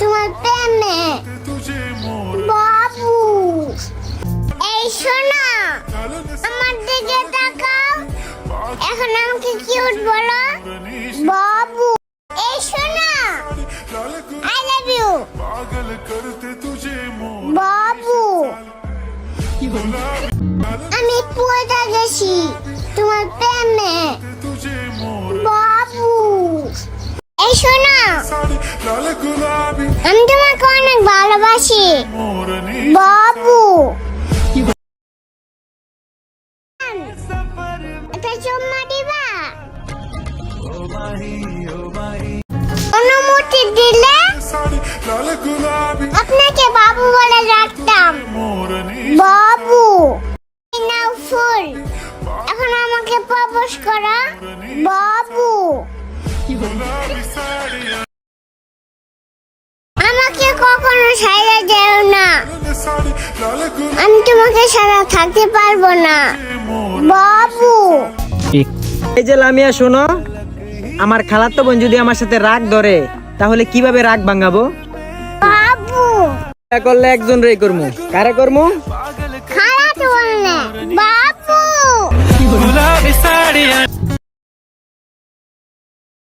তোমার প্রেমে। বাবু, এই শোনা, আমার দিকে তাকাও। এখন আমাকে কিউট বলো? বাবু, এই শোনা আই লাভ ইউ বাবু, আমি পড়ে গেছি তোমার আমি তোমাকে অনেক ভালোবাসি বাবু অনুমতি আপনাকে বাবু বলে রাখতাম বাবু নাও ফুল এখন আমাকে প্রপোজ করা বাবু তোমাকে সারা থাকতে পারব না। বাবু। এই যে লামিয়া শোনো। আমার খালাতো বোন যদি আমার সাথে রাগ ধরে তাহলে কীভাবে রাগ ভাঙাবো? বাবু। করলে একজন রে করমু। কারে করমু?